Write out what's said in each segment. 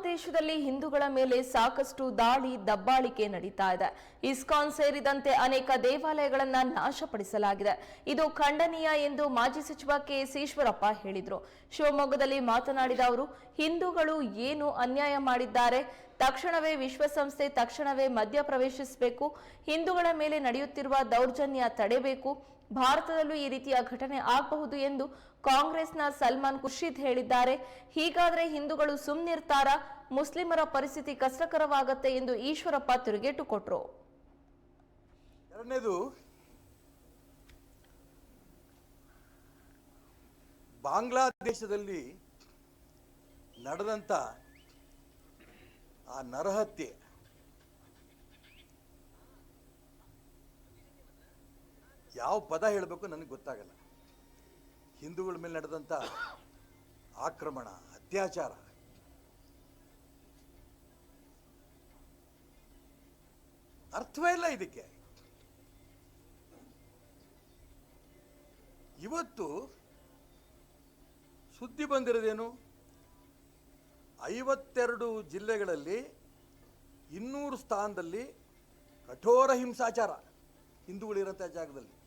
ಬಾಂಗ್ಲಾದೇಶದಲ್ಲಿ ಹಿಂದೂಗಳ ಮೇಲೆ ಸಾಕಷ್ಟು ದಾಳಿ, ದಬ್ಬಾಳಿಕೆ ನಡೀತಾ ಇದೆ. ಇಸ್ಕಾನ್ ಸೇರಿದಂತೆ ಅನೇಕ ದೇವಾಲಯಗಳನ್ನ ನಾಶಪಡಿಸಲಾಗಿದೆ. ಇದು ಖಂಡನೀಯ ಎಂದು ಮಾಜಿ ಸಚಿವ ಕೆಎಸ್ ಈಶ್ವರಪ್ಪ ಹೇಳಿದರು. ಶಿವಮೊಗ್ಗದಲ್ಲಿ ಮಾತನಾಡಿದ ಅವರು, ಹಿಂದೂಗಳು ಏನು ಅನ್ಯಾಯ ಮಾಡಿದ್ದಾರೆ? ತಕ್ಷಣವೇ ವಿಶ್ವಸಂಸ್ಥೆ ತಕ್ಷಣವೇ ಮಧ್ಯ ಪ್ರವೇಶಿಸಬೇಕು ಹಿಂದೂಗಳ ಮೇಲೆ ನಡೆಯುತ್ತಿರುವ ದೌರ್ಜನ್ಯ ತಡೆಬೇಕು. ಭಾರತದಲ್ಲೂ ಈ ರೀತಿಯ ಘಟನೆ ಆಗಬಹುದು ಎಂದು ಕಾಂಗ್ರೆಸ್ನ ಸಲ್ಮಾನ್ ಖುರ್ಷಿದ್ ಹೇಳಿದ್ದಾರೆ. ಹೀಗಾದರೆ ಹಿಂದೂಗಳು ಸುಮ್ನಿರ್ತಾರಾ, ಮುಸ್ಲಿಮರ ಪರಿಸ್ಥಿತಿ ಕಷ್ಟಕರವಾಗತ್ತೆ ಎಂದು ಈಶ್ವರಪ್ಪ ತಿರುಗೇಟು ಕೊಟ್ರು. ಎರಡನೇದು, ಬಾಂಗ್ಲಾದೇಶದಲ್ಲಿ ನಡೆದಂಥ ಆ ನರಹತ್ಯೆ. ಯಾವ ಪದ ಹೇಳಬೇಕು ನನಗೆ ಗೊತ್ತಾಗಲ್ಲ. ಹಿಂದೂಗಳ ಮೇಲೆ ನಡೆದಂಥ ಆಕ್ರಮಣ, ಅತ್ಯಾಚಾರ. ಅರ್ಥವೇ ಇಲ್ಲ ಇದಕ್ಕೆ. ಇವತ್ತು ಸುದ್ದಿ ಬಂದಿರೋದೇನು? ಐವತ್ತೆರಡು ಜಿಲ್ಲೆಗಳಲ್ಲಿ ಇನ್ನೂರು ಸ್ಥಾನದಲ್ಲಿ ಕಠೋರ ಹಿಂಸಾಚಾರ ಹಿಂದೂಗಳಿರೋಂಥ ಜಾಗದಲ್ಲಿ.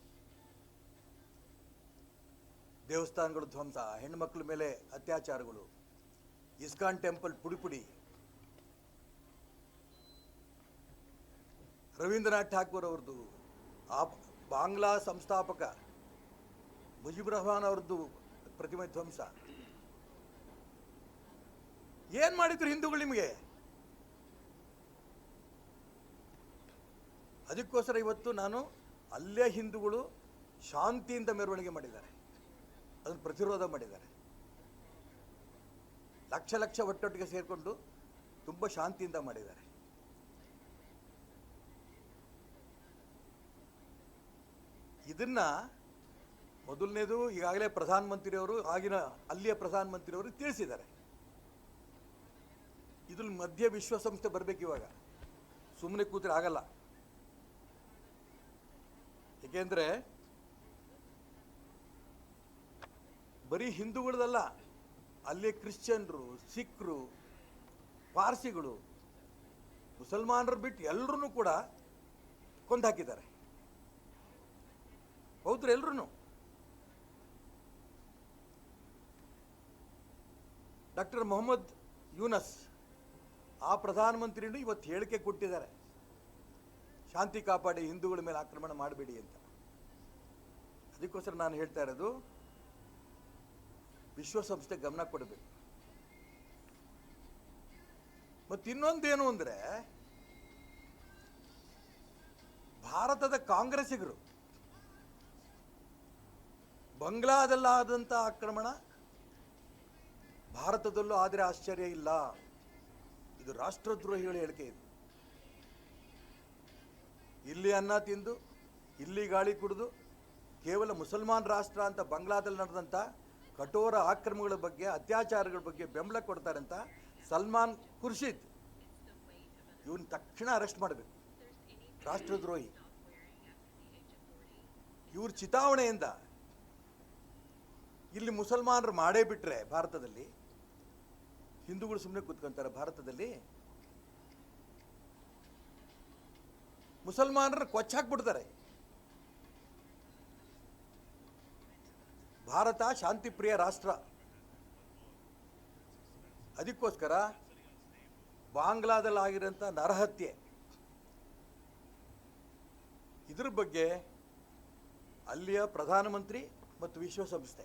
ದೇವಸ್ಥಾನಗಳು ಧ್ವಂಸ ಹೆಣ್ಣುಮಕ್ಕಳ ಮೇಲೆ ಅತ್ಯಾಚಾರಗಳು, ಇಸ್ಕಾನ್ ಟೆಂಪಲ್ ಪುಡಿಪುಡಿ. ಪುಡಿ ರವೀಂದ್ರನಾಥ್ ಠಾಕೂರ್ ಅವ್ರದ್ದು, ಆ ಬಾಂಗ್ಲಾ ಸಂಸ್ಥಾಪಕ ಮುಜೀಬ್ ರಹಮಾನ್ ಅವ್ರದ್ದು ಪ್ರತಿಮೆ ಧ್ವಂಸ. ಏನ್ ಮಾಡಿದ್ರು ಹಿಂದೂಗಳು ನಿಮಗೆ? ಅದಕ್ಕೋಸ್ಕರ ಇವತ್ತು ನಾನು ಅಲ್ಲೇ ಹಿಂದೂಗಳು ಶಾಂತಿಯಿಂದ ಮೆರವಣಿಗೆ ಮಾಡಿದ್ದಾರೆ. ಅದನ್ನು ಪ್ರತಿರೋಧ ಮಾಡಿದ್ದಾರೆ. ಲಕ್ಷ ಲಕ್ಷ ಒಟ್ಟೊಟ್ಟಿಗೆ ಸೇರಿಕೊಂಡು ತುಂಬ ಶಾಂತಿಯಿಂದ ಮಾಡಿದ್ದಾರೆ. ಇದನ್ನ ಮೊದಲನೇದು ಈಗಾಗಲೇ ಪ್ರಧಾನಮಂತ್ರಿಯವರು ಆಗಿನ ಅಲ್ಲಿಯ ಪ್ರಧಾನಮಂತ್ರಿಯವರು ತಿಳಿಸಿದ್ದಾರೆ. ಇದ್ರ ಮಧ್ಯ ವಿಶ್ವಸಂಸ್ಥೆ ಬರಬೇಕು ಇವಾಗ. ಸುಮ್ಮನೆ ಕೂತ್ರೆ ಆಗಲ್ಲ. ಏಕೆಂದ್ರೆ ಬರೀ ಹಿಂದೂಗಳದಲ್ಲ, ಅಲ್ಲಿ ಕ್ರಿಶ್ಚಿಯನ್ರು, ಸಿಖ್ರು, ಪಾರ್ಸಿಗಳು, ಮುಸಲ್ಮಾನರು ಬಿಟ್ಟು ಎಲ್ಲರೂ ಕೂಡ ಕೊಂದಾಕಿದ್ದಾರೆ. ಹೌದ್ರ ಎಲ್ರು ಡಾಕ್ಟರ್ ಮೊಹಮ್ಮದ್ ಯೂನಸ್, ಆ ಪ್ರಧಾನಮಂತ್ರಿನೂ ಇವತ್ತು ಹೇಳಿಕೆ ಕೊಟ್ಟಿದ್ದಾರೆ. ಶಾಂತಿ ಕಾಪಾಡಿ ಹಿಂದೂಗಳ ಮೇಲೆ ಆಕ್ರಮಣ ಮಾಡಬೇಡಿ ಅಂತ. ಅದಕ್ಕೋಸ್ಕರ ನಾನು ಹೇಳ್ತಾ ಇರೋದು ವಿಶ್ವಸಂಸ್ಥೆ ಗಮನ ಕೊಡಬೇಕು. ಮತ್ತು ಇನ್ನೊಂದೇನು ಅಂದರೆ, ಭಾರತದ ಕಾಂಗ್ರೆಸ್ಸಿಗರು ಬಂಗ್ಲಾದಲ್ಲಾದಂಥ ಆಕ್ರಮಣ, ಭಾರತದಲ್ಲೂ ಆದರೆ ಆಶ್ಚರ್ಯ ಇಲ್ಲ. ಇದು ರಾಷ್ಟ್ರದ್ರೋಹಿಗಳ ಹೇಳಿಕೆ ಇದು. ಇಲ್ಲಿ ಅನ್ನ ತಿಂದು, ಇಲ್ಲಿ ಗಾಳಿ ಕುಡಿದು, ಕೇವಲ ಮುಸಲ್ಮಾನ್ ರಾಷ್ಟ್ರ ಅಂತ ಬಂಗ್ಲಾದಲ್ಲಿ ನಡೆದಂಥ ಕಠೋರ ಆಕ್ರಮಗಳ ಬಗ್ಗೆ, ಅತ್ಯಾಚಾರಗಳ ಬಗ್ಗೆ ಬೆಂಬಲ ಕೊಡ್ತಾರೆ ಅಂತ ಸಲ್ಮಾನ್ ಖುರ್ಷಿದ್. ಇವನ್ ತಕ್ಷಣ ಅರೆಸ್ಟ್ ಮಾಡಬೇಕು. ರಾಷ್ಟ್ರದ್ರೋಹಿ. ಇವ್ರ ಚಿತಾವಣೆಯಿಂದ ಇಲ್ಲಿ ಮುಸಲ್ಮಾನರು ಮಾಡೇ ಬಿಟ್ರೆ ಭಾರತದಲ್ಲಿ, ಹಿಂದೂಗಳು ಸುಮ್ಮನೆ ಕೂತ್ಕೊಂತಾರೆ ಭಾರತದಲ್ಲಿ, ಮುಸಲ್ಮಾನರು ಕೊಚ್ಚಾಕ್ಬಿಡ್ತಾರೆ ಭಾರತ ಶಾಂತಿಪ್ರಿಯ ರಾಷ್ಟ್ರ. ಅದಕ್ಕೋಸ್ಕರ ಬಾಂಗ್ಲಾದಲ್ಲಿ ಆಗಿರೋಂಥ ನರಹತ್ಯೆ. ಇದ್ರ ಬಗ್ಗೆ ಅಲ್ಲಿಯ ಪ್ರಧಾನಮಂತ್ರಿ ಮತ್ತು ವಿಶ್ವಸಂಸ್ಥೆ.